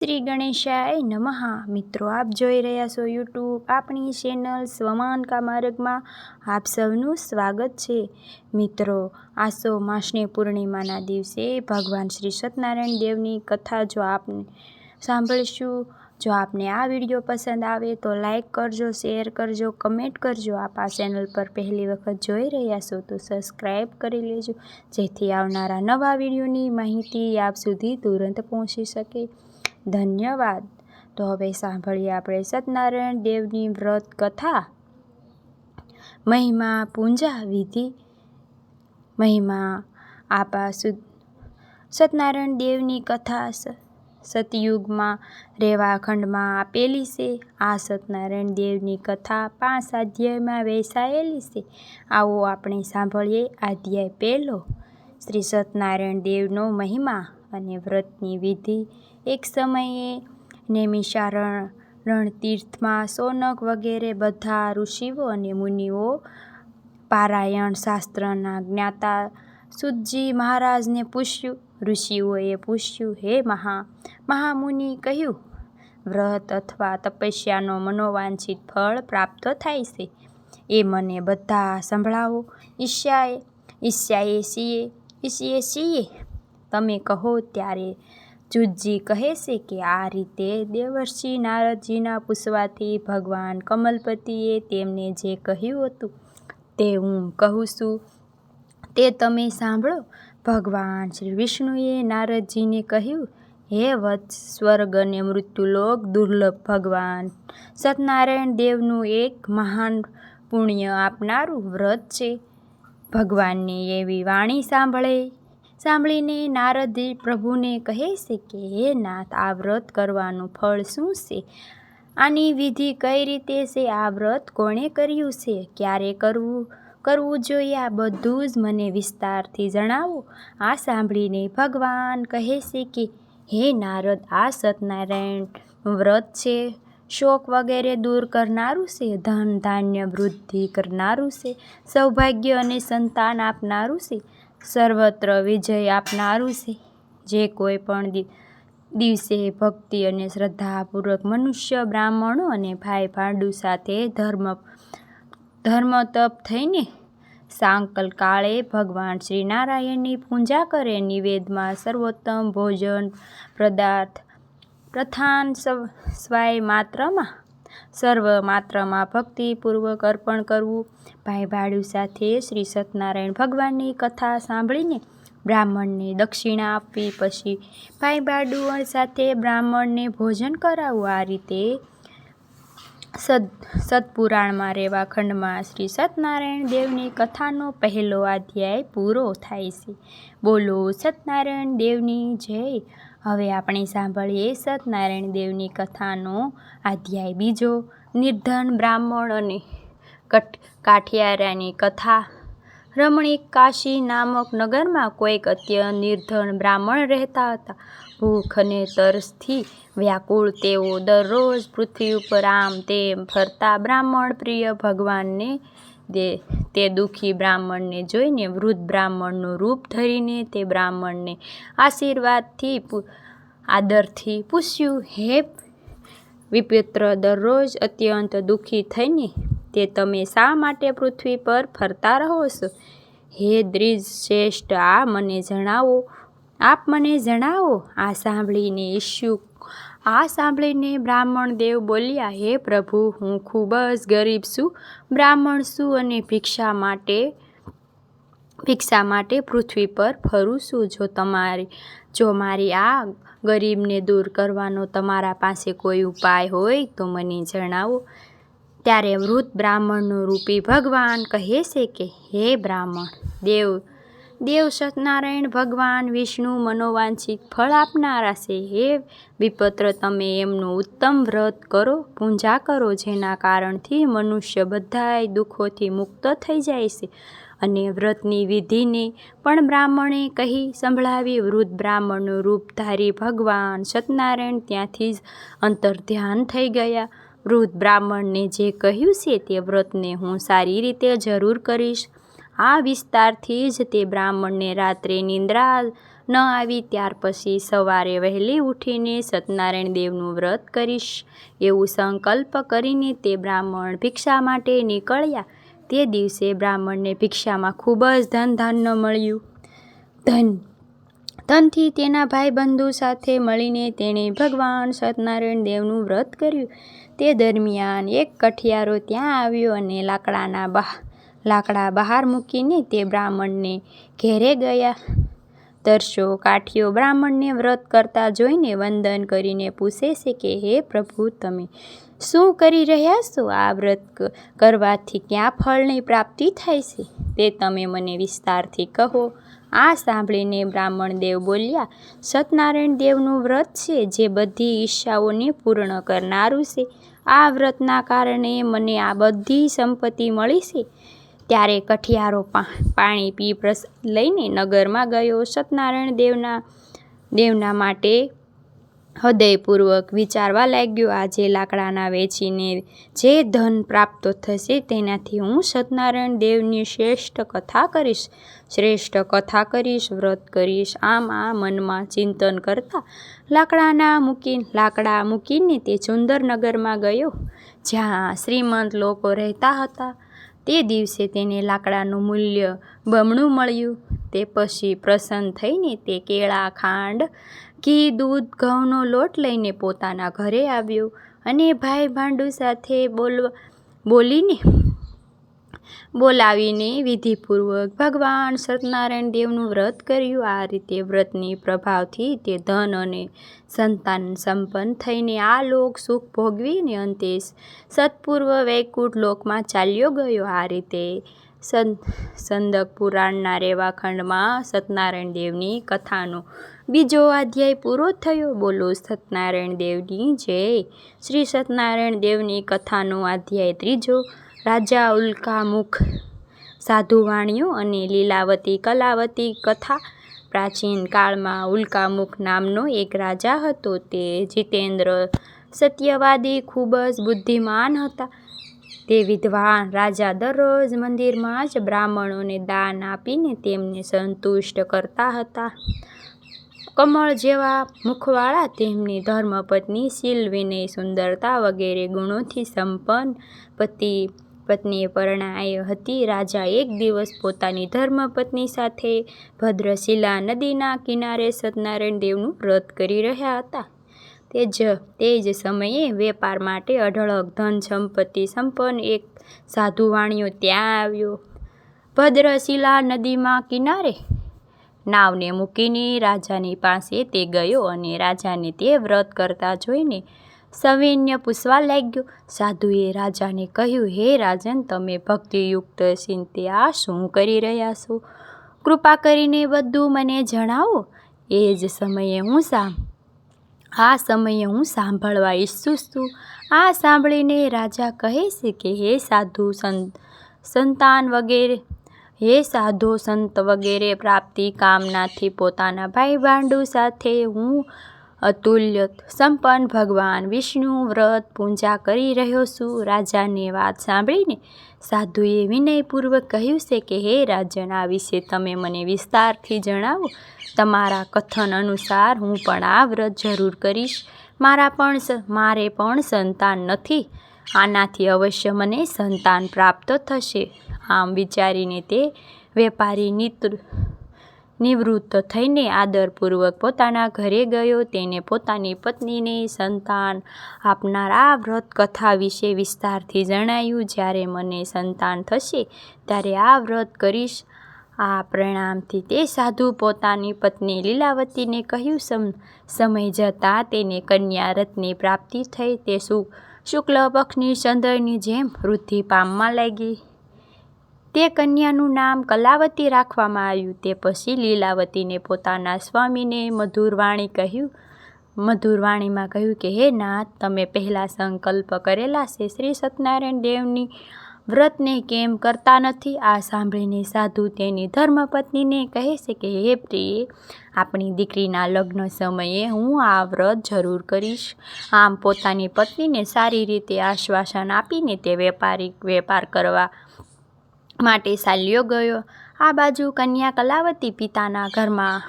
શ્રી ગણેશાય નમઃ. મિત્રો, આપ જોઈ રહ્યા છો યુટ્યુબ આપણી ચેનલ સ્વમાનકા માર્ગમાં આપ સૌનું સ્વાગત છે. મિત્રો, આસો માસની પૂર્ણિમાના દિવસે ભગવાન શ્રી સત્યનારાયણ દેવની કથા જો આપને સાંભળીશું, જો આપને આ વીડિયો પસંદ આવે તો લાઈક કરજો, શેર કરજો, કમેન્ટ કરજો. આપ આ ચેનલ પર પહેલી વખત જોઈ રહ્યા છો તો સબસ્ક્રાઈબ કરી લેજો, જેથી આવનારા નવા વિડીયોની માહિતી આપ સુધી તુરંત પહોંચી શકે. ધન્યવાદ. તો હવે સાંભળીએ આપણે સત્યનારાયણ દેવની વ્રત કથા મહિમા પૂંજા વિધિ. મહિમા આપા સુદ, સત્યનારાયણ દેવની કથા સતયુગમાં સતયુગમાં રેવાખંડમાં આપેલી છે. આ સત્યનારાયણ દેવની કથા પાંચ અધ્યાયમાં વેસાયેલી છે. આવો આપણે સાંભળીએ અધ્યાય પહેલો. શ્રી સત્યનારાયણ દેવનો મહિમા અને વ્રતની વિધિ. એક સમયે નૈમિષારણ રણતીર્થમાં સોનક વગેરે બધા ઋષિઓ અને મુનિઓ પારાયણ શાસ્ત્રના જ્ઞાતા સુતજી મહારાજને પૂછ્યું, ઋષિઓએ પૂછ્યું, હે મહા, મહામુનિ, કહ્યું, વ્રત અથવા તપસ્યાનો મનોવાંછિત ફળ પ્રાપ્ત થાય છે? એ મને બધા સંભળાવો. ઈશ્યાએ ઈશ્યાએ સીએ ઈશ્યે સીએ, તમે કહો ત્યારે જુજ્જી કહે છે કે આ રીતે દેવર્ષિ નારદજીના પૂછવાથી ભગવાન કમલપતિએ તેમને જે કહ્યું હતું તે હું કહું છું. તે તમે સાંભળો. ભગવાન શ્રી વિષ્ણુએ નારદજીને કહ્યું, હે વત્સ સ્વર્ગ અને મૃત્યુલોક દુર્લભ ભગવાન, સત્યનારાયણ દેવનું એક મહાન પુણ્ય આપનારું વ્રત છે. ભગવાનની એવી વાણી સાંભળે સાંભળીને નારદી પ્રભુને કહે છે કે, હે નાથ, આ વ્રત કરવાનું ફળ શું છે? આની વિધિ કઈ રીતે છે? આ વ્રત કોણે કર્યું છે? ક્યારે કરવું કરવું જોઈએ? આ બધું જ મને વિસ્તારથી જણાવો. આ સાંભળીને ભગવાન કહે છે કે, હે નારદ, આ સત્યનારાયણ વ્રત છે. શોક વગેરે દૂર કરનારું છે? ધન ધાન્ય વૃદ્ધિ કરનારું છે? સૌભાગ્ય અને સંતાન આપનારું છે? સર્વત્ર વિજય આપનારું છે. જે કોઈ પણ દિવસે ભક્તિ અને શ્રદ્ધાપૂર્વક મનુષ્ય, બ્રાહ્મણો અને ભાઈ ભાંડુ સાથે ધર્મ ધર્મ તપ થઈને સાંકલ કાળે ભગવાન શ્રી નારાયણની પૂજા કરે, નિવેદમાં સર્વોત્તમ ભોજન પદાર્થ પ્રથાન સવ- સ્વાય માત્રમાં સર્વ માત્રમાં ભક્તિપૂર્વક અર્પણ કરવું. ભાઈ ભાડુ સાથે શ્રી સત્યનારાયણ ભગવાનની કથા સાંભળીને બ્રાહ્મણને દક્ષિણા આપવી, પછી ભાઈ ભાડુ સાથે બ્રાહ્મણને ભોજન કરાવવું. આ રીતે સદ સતપુરાણમાં રહેવા ખંડમાં શ્રી સત્યનારાયણ દેવની કથાનો પહેલો અધ્યાય પૂરો થાય છે. બોલો, સત્યનારાયણ દેવની જય. હવે આપણે સાંભળીએ સત્યનારાયણ દેવની કથાનો અધ્યાય બીજો, નિર્ધન બ્રાહ્મણ અને કટ કાઠિયારાની કથા. રમણીક કાશી નામક નગરમાં કોઈક અત્યંત નિર્ધન બ્રાહ્મણ રહેતા હતા. ભૂખ અને તરસથી વ્યાકુળ તેઓ દરરોજ પૃથ્વી ઉપર આમ તેમ ફરતા બ્રાહ્મણ પ્રિય ભગવાનને દે, તે દુઃખી બ્રાહ્મણને જોઈને વૃદ્ધ બ્રાહ્મણનું રૂપ ધરીને તે બ્રાહ્મણને આશીર્વાદથી આદરથી પૂછ્યું, હે વિપિત્ર, દરરોજ અત્યંત દુઃખી થઈને તે તમે શા માટે પૃથ્વી પર ફરતા રહો છો? હે દ્રિજ શ્રેષ્ઠ આ મને જણાવો, આપ મને જણાવો. આ સાંભળીને ઈશ્યુ આ સાંભળીને બ્રાહ્મણ દેવ બોલ્યા, હે પ્રભુ, હું ખૂબ જ ગરીબ છું. બ્રાહ્મણ છું અને ભિક્ષા માટે ભિક્ષા માટે પૃથ્વી પર ફરું છું. જો તમારી, જો મારી આ ગરીબને દૂર કરવાનો તમારા પાસે કોઈ ઉપાય હોય તો મને જણાવો. ત્યારે વૃદ્ધ બ્રાહ્મણનું રૂપી ભગવાન કહે છે કે, હે બ્રાહ્મણ, દેવ દેવ સત્યનારાયણ ભગવાન વિષ્ણુ મનોવાંછિત ફળ આપનારા છે. હે વિપત્ર, તમે એમનું ઉત્તમ વ્રત કરો, પૂજા કરો, જેના કારણથી મનુષ્ય બધાય દુઃખોથી મુક્ત થઈ જાય છે. અને વ્રતની વિધિને પણ બ્રાહ્મણે કહી સંભળાવી, વૃદ્ધ બ્રાહ્મણનું રૂપ ધારી ભગવાન સત્યનારાયણ ત્યાંથી જ અંતર્ધ્યાન થઈ ગયા. વૃદ્ધ બ્રાહ્મણને જે કહ્યું છે તે વ્રતને હું સારી રીતે જરૂર કરીશ. આ વિસ્તારથી જ તે બ્રાહ્મણને રાત્રે નિંદ્રા ન આવી ત્યાર પછી સવારે વહેલી ઉઠીને સત્યનારાયણ દેવનું વ્રત કરીશ. એવું સંકલ્પ કરીને તે બ્રાહ્મણ ભિક્ષા માટે નીકળ્યા. તે દિવસે બ્રાહ્મણને ભિક્ષામાં ખૂબ જ ધન ધાન્ય મળ્યું. ધન. ધનથી તેના ભાઈબંધુ સાથે મળીને તેણે ભગવાન સત્યનારાયણ દેવનું વ્રત કર્યું. તે દરમિયાન એક કઠિયારો ત્યાં આવ્યો અને લાકડાના બહાર લાકડા બહાર મૂકીને તે બ્રાહ્મણને ઘેરે ગયા. દરસો કાઠિયો બ્રાહ્મણને વ્રત કરતા જોઈને વંદન કરીને પૂછે છે કે, હે પ્રભુ, તમે શું કરી રહ્યા છો? આ વ્રત કરવાથી ક્યાં ફળની પ્રાપ્તિ થાય છે? તે તમે મને વિસ્તારથી કહો. આ સાંભળીને બ્રાહ્મણ દેવ બોલ્યા, સત્યનારાયણ દેવનું વ્રત છે જે બધી ઈચ્છાઓને પૂર્ણ કરનારું છે. આ વ્રતના કારણે મને આ બધી સંપત્તિ મળી છે. ત્યારે કઠિયારો પાણી પી પ્રસાદ લઈને નગરમાં ગયો સત્યનારાયણ દેવના દેવના માટે હૃદયપૂર્વક વિચારવા લાગ્યો, આજે લાકડાના વેચીને જે ધન પ્રાપ્ત થશે તેનાથી હું સત્યનારાયણ દેવની શ્રેષ્ઠ કથા કરીશ, શ્રેષ્ઠ કથા કરીશ, વ્રત કરીશ, આમ આ મનમાં ચિંતન કરતા લાકડાના મૂકી, લાકડા મૂકીને તે સુંદર નગરમાં ગયો, જ્યાં શ્રીમંત લોકો રહેતા હતા. તે દિવસે તેને લાકડાનું મૂલ્ય બમણું મળ્યું. તે પછી પ્રસન્ન થઈને તે કેળા, ખાંડ, ઘી, દૂધ, ઘઉંનો લોટ લઈને પોતાના ઘરે આવ્યો અને ભાઈ ભાંડુ સાથે બોલવા બોલીને બોલાવીને વિધિપૂર્વક ભગવાન સત્યનારાયણ દેવનું વ્રત કર્યું. આ રીતે વ્રતની પ્રભાવથી તે ધન અને સંતાન સંપન્ન થઈને આ લોક સુખ ભોગવીને અંતે સત્પૂર્વ વૈકુંઠ લોકમાં ચાલ્યો ગયો. આ રીતે સંદક પુરાણના રેવાખંડમાં સત્યનારાયણ દેવની કથાનો બીજો અધ્યાય પૂરો થયો. બોલો, સત્યનારાયણ દેવની જય. શ્રી સત્યનારાયણ દેવની કથાનો અધ્યાય ત્રીજો. રાજા ઉલ્કામુખ, સાધુવાણીઓ અને લીલાવતી કલાવતી કથા. પ્રાચીન કાળમાં ઉલ્કામુખ નામનો એક રાજા હતો. તે જીતેન્દ્ર સત્યવાદી, ખૂબ જ બુદ્ધિમાન હતા. તે વિદ્વાન રાજા દરરોજ મંદિરમાં જ બ્રાહ્મણોને દાન આપીને તેમને સંતુષ્ટ કરતા હતા. કમળ જેવા મુખવાળા તેમની ધર્મપત્ની શીલ વિનય સુંદરતા વગેરે ગુણોથી સંપન્ન પતિ પત્નીએ પરણાઈ હતી. રાજા એક દિવસ પોતાની ધર્મપત્ની સાથે ભદ્રશિલા નદીના કિનારે સત્યનારાયણ દેવનું વ્રત કરી રહ્યા હતા. તે જ તે જ સમયે વેપાર માટે અઢળક ધન સંપત્તિ સંપન્ન એક સાધુ વાણીઓ ત્યાં આવ્યો. ભદ્રશિલા નદીમાં કિનારે નાવને મૂકીને રાજાની પાસે તે ગયો અને રાજાને તે વ્રત કરતા જોઈને સવિન્ય પૂછવા લાગ્યો, સાધુએ રાજાને કહ્યું, હે રાજન, તમે ભક્તિયુક્ત ચિંત્યા શું કરી રહ્યા છો? કૃપા કરીને બધું મને જણાવો. એ જ સમયે હું સામ આ સમયે હું સાંભળવા ઈચ્છું છું. આ સાંભળીને રાજા કહે છે કે, હે સાધુ સંત, સંતાન વગેરે, હે સાધુ સંત વગેરે પ્રાપ્તિ કામનાથી પોતાના ભાઈ ભાંડુ સાથે હું અતુલ્ય સંપન્ન ભગવાન વિષ્ણુ વ્રત પૂજા કરી રહ્યો છું. રાજાની વાત સાંભળીને સાધુએ વિનયપૂર્વક કહ્યું છે કે, હે રાજન વિશે તમે મને વિસ્તારથી જણાવો. તમારા કથન અનુસાર હું પણ આ વ્રત જરૂર કરીશ. મારા પણ મારે પણ સંતાન નથી. આનાથી અવશ્ય મને સંતાન પ્રાપ્ત થશે. આમ વિચારીને તે વેપારી નિત્ર નિવૃત્ત થઈને આદરપૂર્વક પોતાના ઘરે ગયો. તેને પોતાની પત્નીને સંતાન આપનાર આ વ્રત કથા વિશે વિસ્તારથી જણાયું, જ્યારે મને સંતાન થશે, ત્યારે આ વ્રત કરીશ. આ પ્રણામથી તે સાધુ પોતાની પત્ની લીલાવતીને કહ્યું, સમ, સમય જતાં તેને કન્યા રત્ની પ્રાપ્તિ થઈ. તે શુક્લ પક્ષની ચંદ્રની જેમ વૃદ્ધિ પામવા લાગી. તે કન્યાનું નામ કલાવતી રાખવામાં આવ્યું. તે પછી લીલાવતીને પોતાના સ્વામીને મધુરવાણી કહ્યું. મધુરવાણીમાં કહ્યું કે, હે નાથ, તમે પહેલાં સંકલ્પ કરેલા છે શ્રી સત્યનારાયણ દેવની. વ્રતને કેમ કરતા નથી? આ સાંભળીને સાધુ તેની ધર્મપત્નીને કહે છે કે, હે પ્રિય, આપણી દીકરીના લગ્ન સમયે હું આ વ્રત જરૂર કરીશ. આમ પોતાની પત્નીને સારી રીતે આશ્વાસન આપીને તે વેપારી, વેપાર કરવા માટે ચાલ્યો ગયો. આ બાજુ કન્યા કલાવતી પિતાના ઘરમાં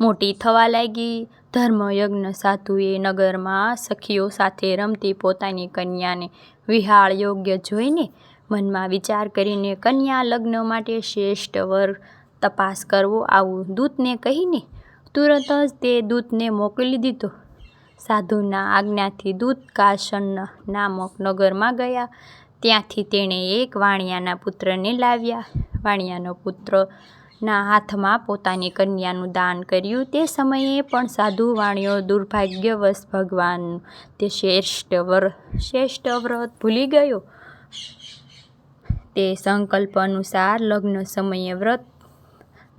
મોટી થવા લાગી. ધર્મયજ્ઞ સાધુએ નગરમાં સખીઓ સાથે રમતી પોતાની કન્યાને વિહાળ યોગ્ય જોઈને મનમાં વિચાર કરીને કન્યા લગ્ન માટે શ્રેષ્ઠ વર તપાસ કરવો આવું દૂતને કહીને તુરત જ તે દૂતને મોકલી દીધો. સાધુના આજ્ઞાથી દૂત કાશન નામક નગરમાં ગયા. ત્યાંથી તેણે એક વાણિયાના પુત્રને લાવ્યા. વાણિયાનો પુત્રના હાથમાં પોતાની કન્યાનું દાન કર્યું. તે સમયે પણ સાધુ વાણિયો દુર્ભાગ્યવશ ભગવાન તે શ્રેષ્ઠ વર, શ્રેષ્ઠ વ્રત ભૂલી ગયો. તે સંકલ્પ અનુસાર લગ્ન સમયે વ્રત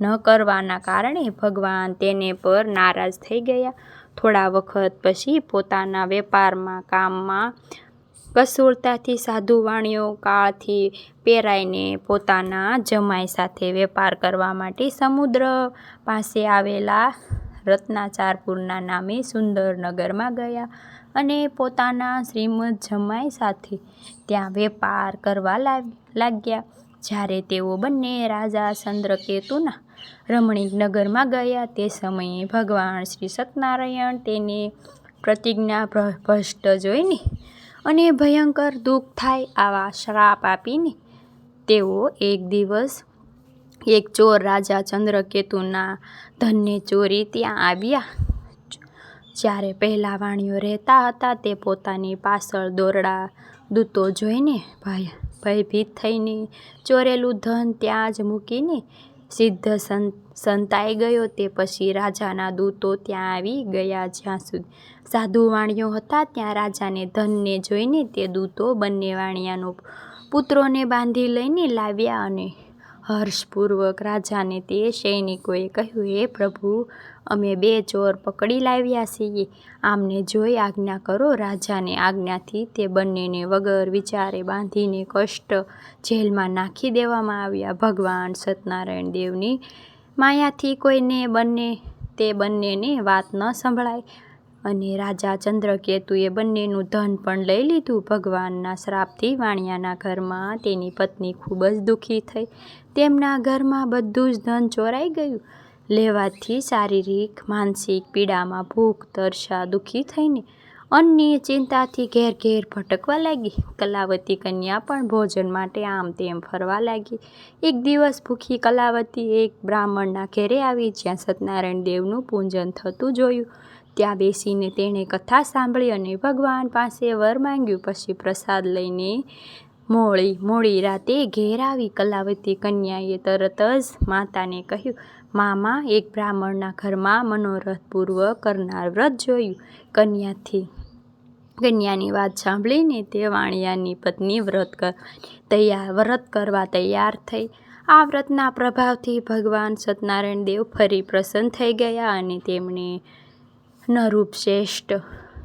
ન કરવાના કારણે ભગવાન તેને પર નારાજ થઈ ગયા. થોડા વખત પછી પોતાના વેપારમાં કામમાં કુશળતાથી સાધુ વાણિયો કાળથી પેરાઈને પોતાના જમાઈ સાથે વેપાર કરવા માટે સમુદ્ર પાસે આવેલા રત્નાચારપુરના નામે સુંદર નગરમાં ગયા અને પોતાના શ્રીમદ જમાઈ સાથે ત્યાં વેપાર કરવા લાગ્યા. જ્યારે તેઓ બંને રાજા ચંદ્રકેતુના રમણીક નગરમાં ગયા, તે સમયે ભગવાન શ્રી સત્યનારાયણ તેને પ્રતિજ્ઞા ભ્રષ્ટ જોઈને અને ભયંકર દુઃખ થાય આવા શ્રાપ આપીને તેઓ એક દિવસ એક ચોર રાજા ચંદ્રકેતુના ધનને ચોરી ત્યાં આવ્યા. જ્યારે પહેલાં વાણિયો રહેતા હતા તે પોતાની પાછળ દોરડા દૂતો જોઈને ભયભીત થઈને ચોરેલું ધન ત્યાં જ મૂકીને સિદ્ધ સંતાઈ ગયો તે પછી રાજાના દૂતો ત્યાં આવી ગયા જ્યાં સુધી. સાધુ વાણિયો હતા ત્યાં રાજાને ધનને જોઈને તે દૂતો બંને વાણિયાનો પુત્રોને બાંધી લઈને લાવ્યા અને હર્ષપૂર્વક રાજાને તે સૈનિકોએ કહ્યું, હે પ્રભુ અમે બે ચોર પકડી લાવ્યા છીએ. આમને જોઈ આજ્ઞા કરો, રાજાને આજ્ઞાથી તે બંનેને વગર વિચારે બાંધીને કષ્ટ જેલમાં નાખી દેવામાં આવ્યા. ભગવાન સત્યનારાયણ દેવની માયાથી કોઈને બંને, તે બંનેને વાત ન સંભળાય અને રાજા ચંદ્રકેતુએ બંનેનું ધન પણ લઈ લીધું. ભગવાનના શ્રાપથી વાણિયાના ઘરમાં તેની પત્ની ખૂબ જ દુઃખી થઈ. તેમના ઘરમાં બધું જ ધન ચોરાઈ ગયું. લેવાથી શારીરિક, માનસિક પીડામાં ભૂખ તરસા, દુઃખી થઈને અન્ય ચિંતાથી ઘેર ઘેર ભટકવા લાગી. કલાવતી કન્યા પણ ભોજન માટે આમ તેમ ફરવા લાગી. એક દિવસ ભૂખી કલાવતી એક બ્રાહ્મણના ઘેરે આવી, જ્યાં સત્યનારાયણ દેવનું પૂજન થતું જોયું. ત્યાં બેસીને તેણે કથા સાંભળી અને ભગવાન પાસે વર માંગ્યું. પછી પ્રસાદ લઈને મોડી મોડી રાતે ઘેર આવી. કલાવતી કન્યાએ તરત જ માતાને કહ્યું મામા એક બ્રાહ્મણના ઘરમાં મનોરથ પૂર્વ કરનાર વ્રત જોયું. કન્યાથી કન્યાની વાત સાંભળીને તે વાણિયાની પત્ની વ્રત કરવાની તૈયાર, વ્રત કરવા તૈયાર થઈ. આ વ્રતના પ્રભાવથી ભગવાન સત્યનારાયણ દેવ ફરી પ્રસન્ન થઈ ગયા અને તેમણે નરૂપ શ્રેષ્ઠ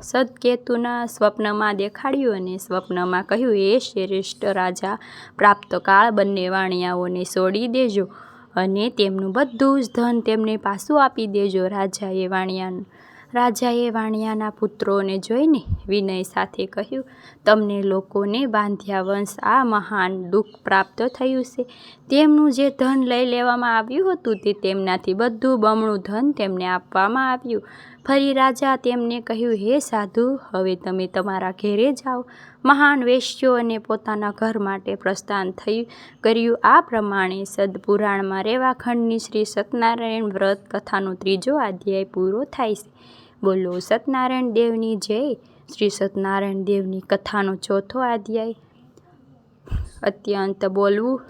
સદકેતુના સ્વપ્નમાં દેખાડ્યું અને સ્વપ્નમાં કહ્યું એ શ્રેષ્ઠ રાજા, પ્રાપ્તકાળ બંને વાણિયાઓને છોડી દેજો. અને તેમનું બધું જ ધન તેમને પાછું આપી દેજો રાજાએ વાણિયાનું. રાજાએ વાણિયાના પુત્રોને જોઈને વિનય સાથે કહ્યું, તમને લોકોને બાંધ્યા વંશ આ મહાન દુઃખ પ્રાપ્ત થયું છે. તેમનું જે ધન લઈ લેવામાં આવ્યું હતું તે તેમનાથી બધું બમણું ધન તેમને આપવામાં આવ્યું. ફરી રાજા તેમને કહ્યું, હે સાધુ, હવે તમે તમારા ઘેરે જાઓ. મહાન વેશ્યો અને પોતાના ઘર માટે પ્રસ્થાન થયું. કર્યું આ પ્રમાણે સદપુરાણમાં રેવાખંડની શ્રી સત્યનારાયણ વ્રત કથાનો ત્રીજો અધ્યાય પૂરો થાય છે. બોલો, સત્યનારાયણ દેવની જય. શ્રી સત્યનારાયણ દેવની કથાનો ચોથો અધ્યાય. અત્યંત બોલવું,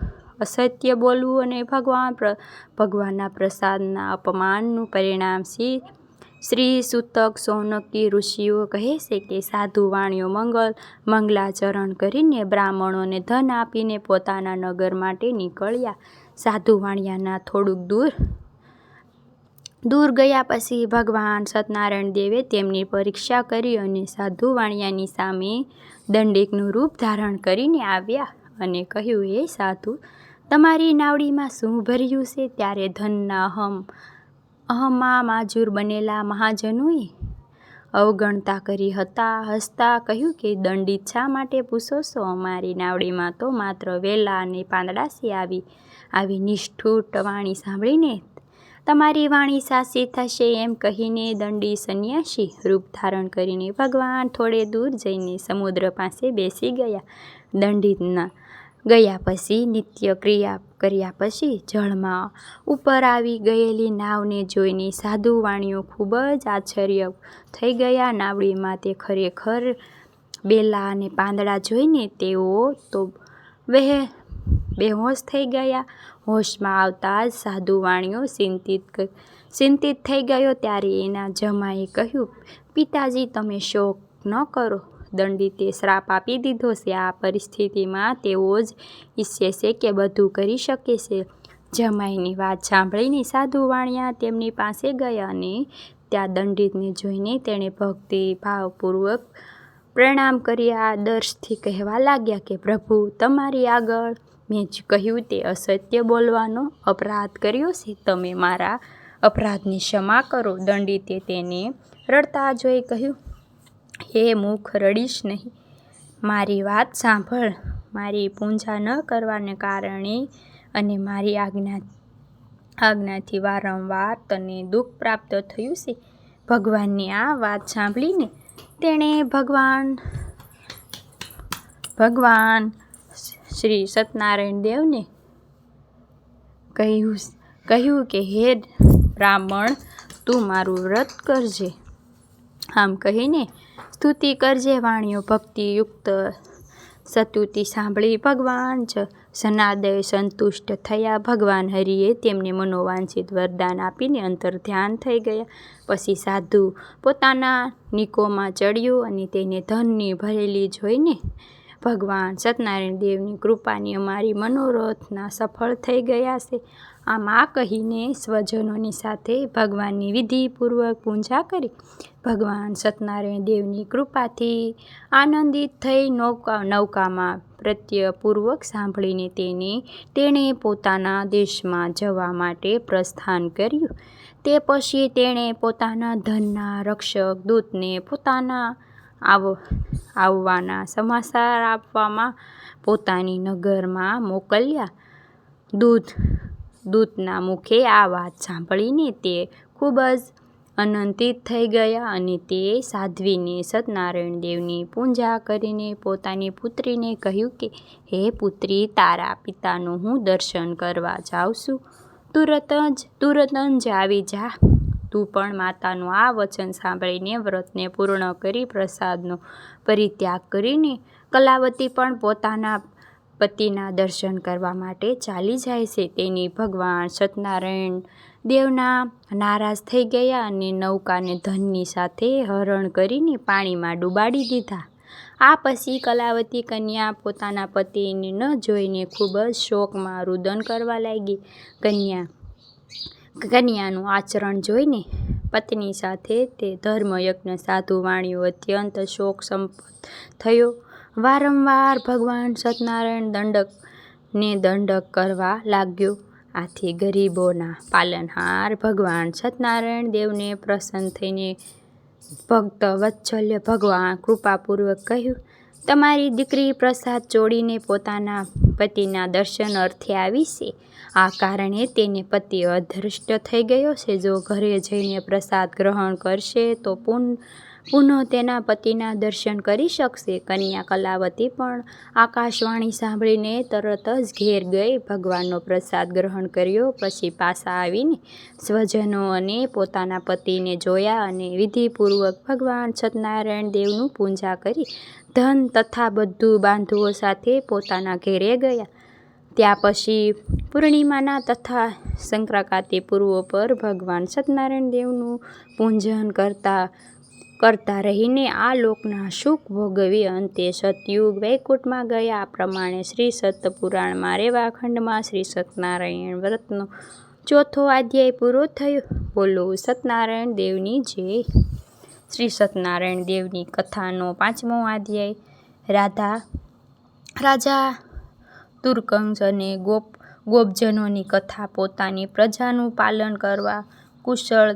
અસત્ય બોલવું અને ભગવાન ભગવાનના પ્રસાદના અપમાનનું પરિણામ શ્રી શ્રી સૂતક સૌનકી ઋષિઓ કહે છે કે સાધુ વાણીઓ મંગલ, મંગલાચરણ કરીને બ્રાહ્મણોને ધન આપીને પોતાના નગર માટે નીકળ્યા. સાધુ વાણિયાના થોડુંક દૂર દૂર ગયા પછી ભગવાન સત્યનારાયણ દેવે તેમની પરીક્ષા કરી અને સાધુ વાણિયાની સામે દંડેકનું રૂપ ધારણ કરીને આવ્યા અને કહ્યું, હે સાધુ, તમારી નાવડીમાં શું ભર્યું છે? ત્યારે ધનના અહમ માજૂર બનેલા મહાજનોએ અવગણતા કરી હતા, હસતા, કહ્યું કે, દંડિત શા માટે પૂછો છો? અમારી નાવડીમાં તો માત્ર વેલા અને પાંદડાસી આવી આવી નિષ્ઠુર વાણી સાંભળીને તમારી વાણી સાસી થશે એમ કહીને દંડી સંન્યાસી રૂપ ધારણ કરીને ભગવાન થોડે દૂર જઈને સમુદ્ર પાસે બેસી ગયા. દંડિતના ગયા પછી નિત્ય ક્રિયા કર્યા પછી જળમાં ઉપર આવી ગયેલી નાવને જોઈને સાધુ વાણીઓ ખૂબ જ આશ્ચર્ય થઈ ગયા. નાવડીમાં તે ખરેખર બેલા અને પાંદડા જોઈને તેઓ તો વહે બેહોશ થઈ ગયા. હોશમાં આવતા જ સાધુ વાણીઓ ચિંતિત ચિંતિત થઈ ગયો ત્યારે એના જમાએ કહ્યું, પિતાજી, તમે શોક ન કરો. દંડિતે શ્રાપ આપી દીધો છે. આ પરિસ્થિતિમાં તેઓ જ ઈચ્છે છે કે બધું કરી શકે છે. જમાઈની વાત સાંભળીને સાધુ વાણિયા તેમની પાસે ગયા અને ત્યાં દંડિતને જોઈને તેણે ભક્તિ ભાવપૂર્વક પ્રણામ કર્યા. દર્શથી કહેવા લાગ્યા કે, પ્રભુ, તમારી આગળ મેં જ કહ્યું તે અસત્ય બોલવાનો અપરાધ કર્યો છે. તમે મારા અપરાધની ક્ષમા કરો. દંડિતે તેને રડતા જોઈ કહ્યું હે મુખ, રડીશ નહીં. મારી વાત સાંભળ. મારી પૂજા ન કરવાને કારણે અને મારી આજ્ઞા, આજ્ઞાથી વારંવાર તને દુઃખ પ્રાપ્ત થયું છે. ભગવાનની આ વાત સાંભળીને તેણે ભગવાન ભગવાન શ્રી સત્યનારાયણ દેવને કહ્યું કહ્યું કે, હે બ્રાહ્મણ, તું મારું વ્રત કરજે. આમ કહીને સ્તુતિ કરજે વાણીઓ ભક્તિયુક્ત. સતુતિ સાંભળી ભગવાન જ. સનાદય સંતુષ્ટ થયા ભગવાન હરિએ તેમને મનોવાંછિત વરદાન આપીને અંતર ધ્યાન થઈ ગયા. પછી સાધુ પોતાના નિકોમાં ચડ્યું અને તેને ધનની ભરેલી જોઈને ભગવાન સત્યનારાયણ દેવની કૃપાની અમારી મનોરથના સફળ થઈ ગયા છે. આમ આ કહીને સ્વજનોની સાથે ભગવાનની વિધિપૂર્વક પૂજા કરી. ભગવાન સત્યનારાયણ દેવની કૃપાથી આનંદિત થઈ નૌકા, નૌકામાં પ્રત્યપૂર્વક સાંભળીને તેને, તેણે પોતાના દેશમાં જવા માટે પ્રસ્થાન કર્યું. તે પછી તેણે પોતાના ધનના રક્ષક દૂતને પોતાના આવ, આવવાના સમાચાર આપવામાં પોતાની નગરમાં મોકલ્યા. દૂત દૂતના મુખે આ વાત સાંભળીને તે ખૂબ જ આનંદિત થઈ ગયા અને તે સાધ્વીને સત્યનારાયણ દેવની પૂજા કરીને પોતાની પુત્રીને કહ્યું કે, હે પુત્રી, તારા પિતાનું હું દર્શન કરવા જાઉં છું. તુરત જ તુરત જ આવી જા. તું પણ માતાનું આ વચન સાંભળીને વ્રતને પૂર્ણ કરી પ્રસાદનો પરિત્યાગ કરીને કલાવતી પણ પોતાના પતિના દર્શન કરવા માટે ચાલી જાય છે. તેની ભગવાન સત્યનારાયણ દેવના નારાજ થઈ ગયા અને નૌકાને ધનની સાથે હરણ કરીને પાણીમાં ડૂબાડી દીધા. આ પછી કલાવતી કન્યા પોતાના પતિને ન જોઈને ખૂબ જ શોકમાં રુદન કરવા લાગી. કન્યા કન્યાનું આચરણ જોઈને પત્ની સાથે તે ધર્મયજ્ઞ સાધુ વાણીઓ અત્યંત શોક સંપત થયો. વારંવાર ભગવાન સત્યનારાયણ દંડકને દંડક કરવા લાગ્યો. આથી ગરીબોના પાલનહાર ભગવાન સત્યનારાયણ દેવને પ્રસન્ન થઈને ભક્ત વત્સલ્ય ભગવાન કૃપાપૂર્વક કહ્યું, તમારી દીકરી પ્રસાદ ચોડીને પોતાના પતિના દર્શન અર્થે આવી છે? આ કારણે તેને પતિ અધૃષ્ટ થઈ ગયો છે. જો ઘરે જઈને પ્રસાદ ગ્રહણ કરશે, તો પુન, પુનઃ તેના પતિના દર્શન કરી શકશે. કન્યા કલાવતી પણ આકાશવાણી સાંભળીને તરત જ ઘેર ગઈ. ભગવાનનો પ્રસાદ ગ્રહણ કર્યો, પછી પાછા આવીને સ્વજનો અને પોતાના પતિને જોયા અને વિધિપૂર્વક ભગવાન સત્યનારાયણ દેવનું પૂજા કરી, ધન તથા બધું બાંધુઓ સાથે પોતાના ઘેરે ગયા. ત્યાં પછી પૂર્ણિમાના તથા સંક્રાંતિ પૂર્વ પર ભગવાન સત્યનારાયણ દેવનું પૂજન કરતા કરતા રહીને આ લોકના સુખ ભોગવી અંતે સતયુગ વૈકુંઠમાં ગયા. પ્રમાણે શ્રી સતપુરાણમાં રેવા ખંડમાં શ્રી સત્યનારાયણ વ્રતનો ચોથો અધ્યાય પૂરો થયો. બોલો, સત્યનારાયણ દેવની જય. શ્રી સત્યનારાયણ દેવની કથાનો પાંચમો અધ્યાય. રાધા, રાજા તુર્કંજ અને ગોપ, ગોપજનોની કથા પોતાની પ્રજાનું પાલન કરવા કુશળ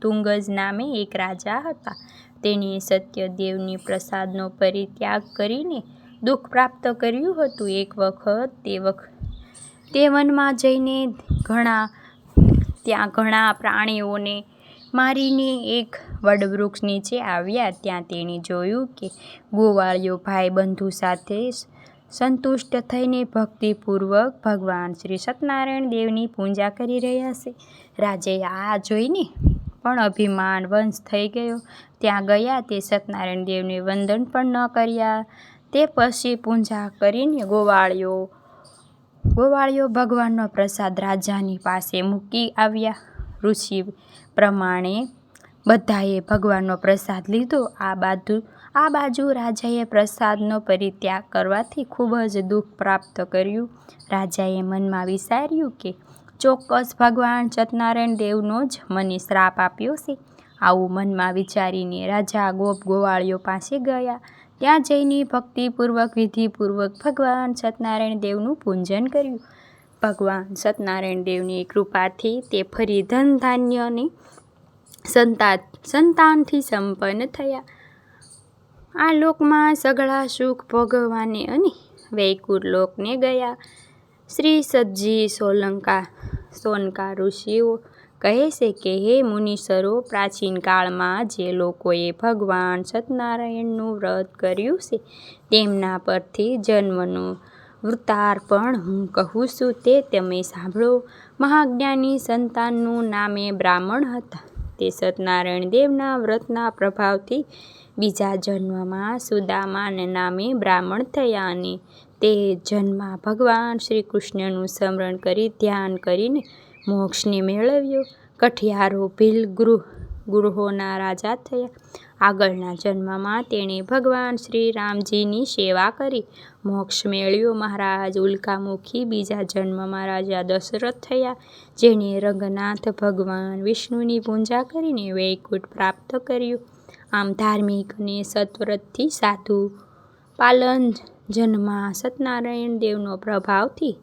તુંગજ નામે એક રાજા હતા. તેણે સત્યદેવની પ્રસાદનો પરિત્યાગ કરીને દુઃખ પ્રાપ્ત કર્યું હતું. એક વખત તે વખત તે વનમાં જઈને ઘણા, ત્યાં ઘણા પ્રાણીઓને મારીને એક વડવૃક્ષ નીચે આવ્યા. ત્યાં તેણે જોયું કે ગોવાળિયો ભાઈબંધુ સાથે સંતુષ્ટ થઈને ભક્તિપૂર્વક ભગવાન શ્રી સત્યનારાયણ દેવની પૂજા કરી રહ્યા છે. રાજે આ જોઈને પણ અભિમાન વંશ થઈ ગયો. ત્યાં ગયા તે સત્યનારાયણ દેવને વંદન પણ ન કર્યા. તે પછી પૂજા કરીને ગોવાળિયો ગોવાળિયો ભગવાનનો પ્રસાદ રાજાની પાસે મૂકી આવ્યા. ઋષિ પ્રમાણે બધાએ ભગવાનનો પ્રસાદ લીધો. આ બાજુ આ બાજુ રાજાએ પ્રસાદનો પરિત્યાગ કરવાથી ખૂબ જ દુઃખ પ્રાપ્ત કર્યું. રાજાએ મનમાં વિચાર્યું કે ચોક્કસ ભગવાન સત્યનારાયણ દેવનો જ મને શ્રાપ આપ્યો છે. આવું મનમાં વિચારીને રાજા ગોપ ગોવાળિયો પાસે ગયા. ત્યાં જઈને ભક્તિપૂર્વક, વિધિપૂર્વક ભગવાન સત્યનારાયણ દેવનું પૂજન કર્યું. ભગવાન સત્યનારાયણ દેવની કૃપાથી તે ફરી ધન ધાન્યની સંતા, સંતાનથી સંપન્ન થયા. આ લોકમાં સઘળા સુખ ભોગવવાને અને વૈકુંઠ લોકને ગયા. શ્રી સતજી સોલંકા, સોનકા ઋષિઓ કહે છે કે, હે મુનીશ્વરો પ્રાચીન કાળમાં જે લોકોએ ભગવાન સત્યનારાયણનું વ્રત કર્યું છે, તેમના પરથી જન્મનું વૃત્તાર્પણ હું કહું છું, તે તમે સાંભળો. મહાજ્ઞાની સંતાનનું નામે બ્રાહ્મણ હતા. તે સત્યનારાયણ દેવના વ્રતના પ્રભાવથી બીજા જન્મમાં સુદામાન નામે બ્રાહ્મણ થયા અને તે જન્મમાં ભગવાન શ્રી કૃષ્ણનું સ્મરણ કરી ધ્યાન કરીને મોક્ષને મેળવ્યો. કઠિયારો, ભીલ ગૃહ, ગૃહોના રાજા થયા. આગળના જન્મમાં તેણે ભગવાન શ્રી રામજીની સેવા કરી. મોક્ષ મેળવ્યો મહારાજ ઉલ્કામુખી બીજા જન્મમાં રાજા દશરથ થયા, જેણે રંગનાથ ભગવાન વિષ્ણુની પૂજા કરીને વૈકુંઠ પ્રાપ્ત કર્યું. આમ ધાર્મિક અને સત્વ્રતથી સાધુ. પાલન જન્મમાં સત્યનારાયણ દેવનો પ્રભાવથી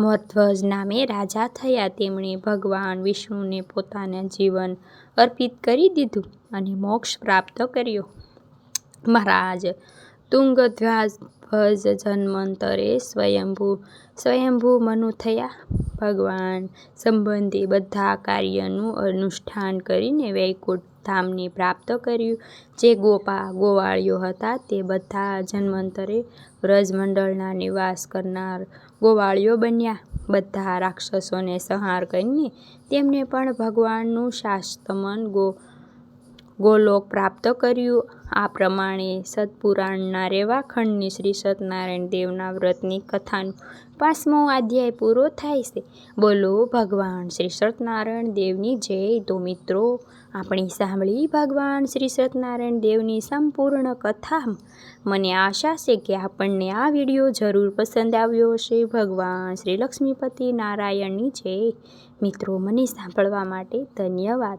મધ્વજ નામે રાજા થયા. તેમણે ભગવાન વિષ્ણુને પોતાના જીવન અર્પિત કરી દીધું અને મોક્ષ પ્રાપ્ત કર્યો. મહારાજ તુંગધ્વજ જન્મંતરે સ્વયંભૂ સ્વયંભૂ મનુ થયા. ભગવાન સંબંધી બધા કાર્યનું અનુષ્ઠાન કરીને વૈકુંઠ ધામને પ્રાપ્ત કર્યું. જે ગોપા ગોવાળિયો હતા તે બધા જન્મંતરે વ્રજમંડળના નિવાસ કરનાર ગોવાળિયો બન્યા. બધા રાક્ષસોને સંહાર કરીને તેમને પણ ભગવાનનું શાસ્તમન ગો ગોલોક પ્રાપ્ત કર્યું. આ પ્રમાણે સત્પુરાણના રેવાખંડની શ્રી સત્યનારાયણ દેવના વ્રતની કથાનો પાંચમો અધ્યાય પૂરો થાય છે. બોલો, ભગવાન શ્રી સત્યનારાયણ દેવની જય. તો મિત્રો, આપણી સાંભળી ભગવાન શ્રી સત્યનારાયણ દેવની સંપૂર્ણ કથા મને આશા છે કે આપણને આ વીડિયો જરૂર પસંદ આવ્યો હશે. ભગવાન શ્રી લક્ષ્મીપતિ નારાયણની જય. મિત્રો, મને સાંભળવા માટે ધન્યવાદ.